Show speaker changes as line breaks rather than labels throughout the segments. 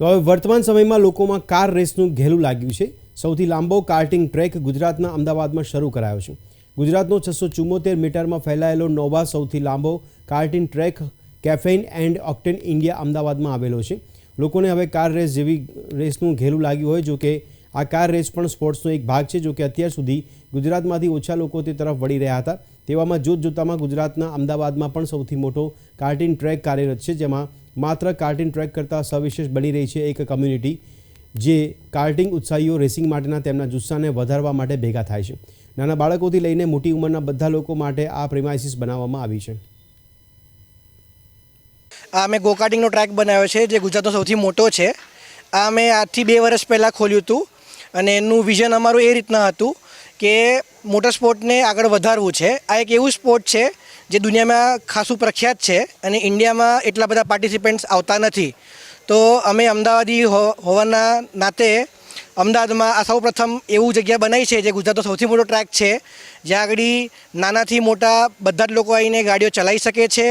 તો હવે વર્તમાન સમયમાં લોકોમાં કાર રેસનું ઘેલું લાગ્યું છે. સૌથી લાંબો કાર્ટિંગ ટ્રેક ગુજરાતના અમદાવાદમાં શરૂ કરાયો છે. ગુજરાતનો છસો ચુમ્મોતેર મીટરમાં ફેલાયેલો નોવા સૌથી લાંબો karting track Caffeine and Octane India અમદાવાદમાં આવેલો છે. લોકોને હવે કાર રેસ જેવી રેસનું ઘેલું લાગ્યું હોય, જો કે આ કાર રેસ પણ સ્પોર્ટ્સનો એક ભાગ છે, જો કે અત્યાર સુધી ગુજરાતમાંથી ઓછા લોકો તે તરફ વળી રહ્યા હતા. તેવામાં જોત જોતામાં ગુજરાતના અમદાવાદમાં પણ સૌથી મોટો કાર્ટિન ટ્રેક કાર્યરત છે, જેમાં માત્ર કાર્ટિન ટ્રેક કરતાં સવિશેષ બની રહી છે એક કમ્યુનિટી જે કાર્ટિંગ ઉત્સાહીઓ રેસિંગ માટેના તેમના જુસ્સાને વધારવા માટે ભેગા થાય છે. નાના બાળકોથી લઈને મોટી ઉંમરના બધા લોકો માટે આ પ્રિમાઇસીસ બનાવવામાં આવી છે.
આ મેં ગોકાર્ટિંગનો ટ્રેક બનાવ્યો છે, જે ગુજરાતનો સૌથી મોટો છે. આ મેં આજથી બે વર્ષ પહેલાં ખોલ્યું હતું અને એનું વિઝન અમારું એ રીતના હતું કે મોટર સ્પોર્ટને આગળ વધારવું છે. આ એક એવું સ્પોર્ટ છે જે દુનિયામાં ખાસું પ્રખ્યાત છે અને ઇન્ડિયામાં એટલા બધા પાર્ટિસિપન્ટ્સ આવતા નથી. તો અમે અમદાવાદી હોવાના નાતે અમદાવાદમાં આ સૌપ્રથમ એવું જગ્યા બનાવી છે જે ગુજરાતનો સૌથી મોટો ટ્રેક છે. જ્યાં આગળ નાનાથી મોટા બધા જ લોકો આવીને ગાડીઓ ચલાવી શકે છે,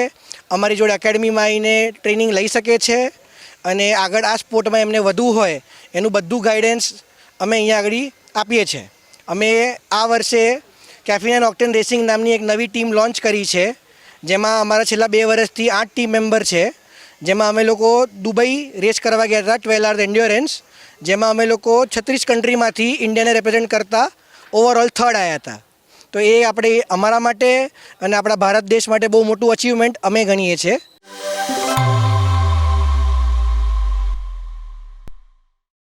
અમારી જોડે એકેડમીમાં આવીને ટ્રેનિંગ લઈ શકે છે અને આગળ આ સ્પોર્ટમાં એમને વધુ હોય એનું બધું ગાઈડન્સ અમે અહીંયા આગળ આપીએ છીએ. અમે આ વર્ષે કેફિન એન્ડ ઓક્ટેન રેસિંગ નામની એક નવી ટીમ લોન્ચ કરી છે, જેમાં અમારા છેલ્લા બે વર્ષથી આઠ ટીમ મેમ્બર છે. જેમાં અમે લોકો દુબઈ રેસ કરવા ગયા હતા ટ્વેલ આર્સ એન્ડ્યોરન્સ જેમાં અમે લોકો છત્રીસ કન્ટ્રીમાંથી ઇન્ડિયાને રિપ્રેઝેન્ટ કરતા ઓવરઓલ થર્ડ આવ્યા હતા. તો એ આપણે અમારા માટે અને આપણા ભારત દેશ માટે બહુ મોટું અચીવમેન્ટ અમે ગણીએ છીએ.